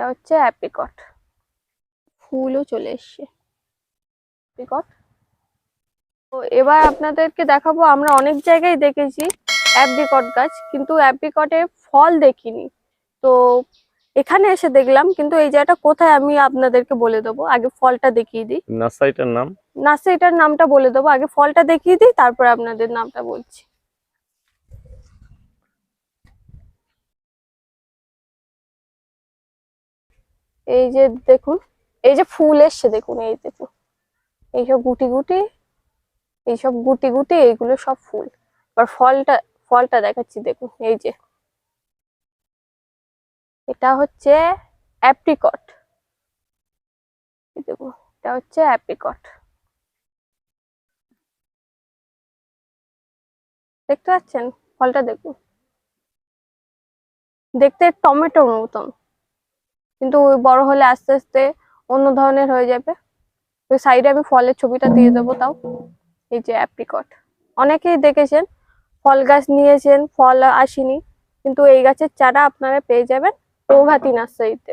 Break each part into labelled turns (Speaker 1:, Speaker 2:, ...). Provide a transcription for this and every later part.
Speaker 1: এটা হচ্ছে অ্যাপ্রিকট ফুলও চলে এসছে। অ্যাপ্রিকট তো এবার আপনাদেরকে দেখাবো আমরা অনেক জায়গায় দেখেছি অ্যাপ্রিকট গাছ কিন্তু অ্যাপ্রিকটে ফল দেখিনি। তো এখানে এসে দেখলাম কিন্তু এই জায়গাটা কোথায় আমি আপনাদেরকে বলে দেবো? আগে ফলটা দেখিয়ে দিই।
Speaker 2: নার্সারিটার নাম?
Speaker 1: নার্সারিটার নামটা বলে দেবো। আগে ফলটা দেখিয়ে দিই তারপর আপনাদের নামটা বলছি। এই যে দেখুন, এই যে ফুল এসছে দেখুন, এই দেখুন। এইসব গুটি গুটি, এইসব গুটি গুটি, এইগুলো সব ফুল। এবার ফলটা ফলটা দেখাচ্ছি দেখুন, এই যে। এটা হচ্ছে অ্যাপ্রিকট দেখুন, এটা হচ্ছে অ্যাপ্রিকট দেখতে পাচ্ছেন? ফলটা দেখুন। দেখতে টমেটোর মতন। কিন্তু বড় হলে আস্তে আস্তে অন্য ধরনের হয়ে যাবে। ওই সাইডে আমি ফলের ছবিটা দিয়ে দেবো তাও। এই যে অ্যাপ্রিকট অনেকেই দেখেছেন, ফল গাছ নিয়েছেন, ফল আসেনি, কিন্তু এই গাছের চারা আপনারা পেয়ে যাবেন প্রভাতী নার্সারিতে।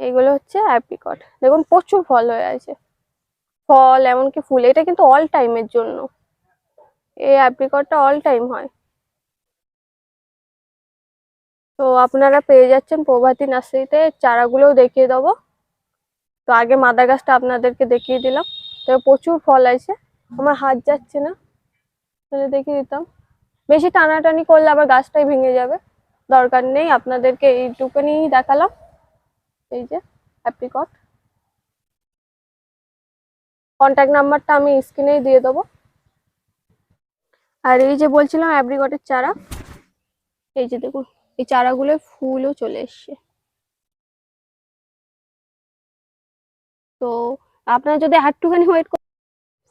Speaker 1: এইগুলো হচ্ছে অ্যাপ্রিকট দেখুন, প্রচুর ফল হয়ে আছে। ফল, এমনকি ফুল, এটা কিন্তু অল টাইমের জন্য। এই অ্যাপ্রিকটটা অল টাইম হয়। তো আপনারা পেয়ে যাচ্ছেন প্রভাতী নার্সারিতে, চারাগুলোও দেখিয়ে দেবো। তো আগে মাদা গাছটা আপনাদেরকে দেখিয়ে দিলাম। তো প্রচুর ফল আছে, আমার হাত যাচ্ছে না। তাহলে দেখিয়ে দিতাম। বেশি টানাটানি করলে আবার গাছটাই ভেঙে যাবে। দরকার নেই, আপনাদেরকে এইটুকুনি দেখালাম। এই যে অ্যাপ্রিকট কন্ট্যাক্ট নাম্বারটা আমি স্ক্রিনেই দিয়ে দেবো। আর এই যে বলছিলাম অ্যাপ্রিকটের চারা, এই যে দেখুন। এই চারাগুলো ফুলও চলে এসছে। তো আপনারা যদি একটুখানি ওয়েট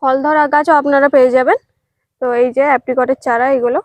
Speaker 1: ফল ধরা গাছও আপনারা পেয়ে যাবেন। তো এই যে অ্যাপ্রিকটের চারা, এগুলো